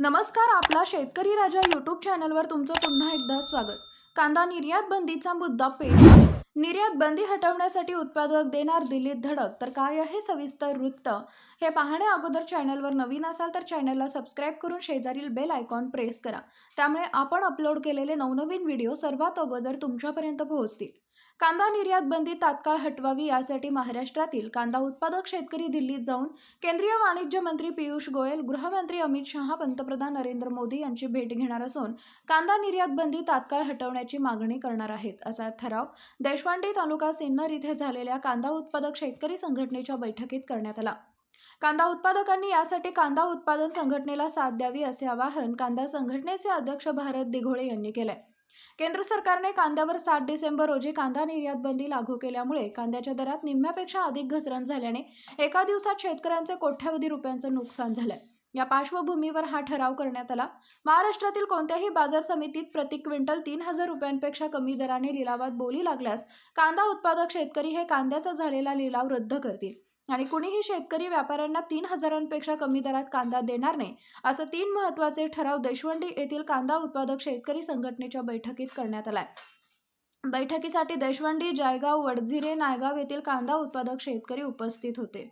नमस्कार आपला शेतकरी राजा यूट्यूब चॅनलवर तुमचं पुन्हा एकदा स्वागत. कांदा निर्यात बंदीचा मुद्दा पेट. निर्यात बंदी हटवण्यासाठी उत्पादक देणार दिल्लीत धडक तर काय आहे सविस्तर वृत्त? हे पाहण्या अगोदर चॅनलवर नवीन असाल तर चॅनलला सबस्क्राईब करून शेजारील बेल आयकॉन प्रेस करा. त्यामुळे आपण अपलोड केलेले नवनवीन व्हिडिओ सर्वात अगोदर तुमच्यापर्यंत पोहोचतील. कांदा निर्यात बंदी तात्काळ हटवावी यासाठी महाराष्ट्रातील कांदा उत्पादक शेतकरी दिल्लीत जाऊन केंद्रीय वाणिज्य मंत्री पियुष गोयल गृहमंत्री अमित शहा पंतप्रधान नरेंद्र मोदी यांची भेट घेणार असून कांदा निर्यात बंदी तात्काळ हटवण्याची मागणी करणार आहेत असा ठराव देशपांडे तालुका सिन्नर इथे झालेल्या कांदा उत्पादक शेतकरी संघटनेच्या बैठकीत करण्यात आला. कांदा उत्पादकांनी यासाठी कांदा उत्पादन संघटनेला साथ द्यावी असे आवाहन कांदा संघटनेचे अध्यक्ष भारत दिघोळे यांनी केले केंद्र सरकारने कांद्यावर सात डिसेंबर रोजी कांदा निर्यात बंदी लागू केल्यामुळे कांद्याच्या दरात निम्म्यापेक्षा अधिक घसरण झाल्याने एका दिवसात शेतकऱ्यांचे कोट्यावधी रुपयांचं नुकसान झालंय. या पार्श्वभूमीवर हा ठराव करण्यात आला. महाराष्ट्रातील कोणत्याही बाजार समितीत प्रति क्विंटल तीन हजार रुपयांपेक्षा कमी दराने लिलावात बोली लागल्यास कांदा उत्पादक शेतकरी हे कांद्याचा झालेला लिलाव रद्द करतील. आणि कुणीही शेतकरी व्यापाऱ्यांना तीन हजारांपेक्षा कमी दरात कांदा देणार नाही असं तीन महत्त्वाचे ठराव देशवंडी येथील कांदा उत्पादक शेतकरी संघटनेच्या बैठकीत करण्यात आलाय. बैठकीसाठी देशवंडी जायगाव वडझिरे नायगाव येथील कांदा उत्पादक शेतकरी उपस्थित होते.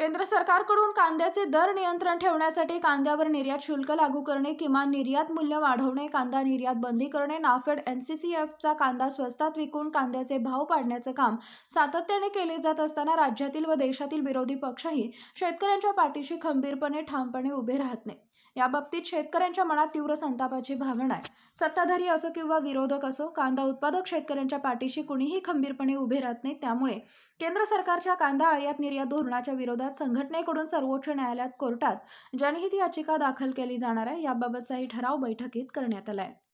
केंद्र सरकारकडून कांद्याचे दर नियंत्रण ठेवण्यासाठी कांद्यावर निर्यात शुल्क लागू करणे किमान निर्यात मूल्य वाढवणे कांदा निर्यात बंदी करणे नाफेड एन सी सी एफचा कांदा स्वस्तात विकून कांद्याचे भाव पाडण्याचं काम सातत्याने केले जात असताना राज्यातील व देशातील विरोधी पक्षही शेतकऱ्यांच्या पाठीशी खंबीरपणे ठामपणे उभे राहत नाही. याबाबतीत शेतकऱ्यांच्या मनात तीव्र संतापाची भावना आहे. सत्ताधारी असो किंवा विरोधक असो कांदा उत्पादक शेतकऱ्यांच्या पाठीशी कुणीही खंबीरपणे उभे राहत नाही. त्यामुळे केंद्र सरकारच्या कांदा आयात निर्यात धोरणाच्या विरोधात संघटनेकडून सर्वोच्च न्यायालयात कोर्टात जनहित याचिका दाखल केली जाणार आहे याबाबतचाही ठराव बैठकीत करण्यात आला आहे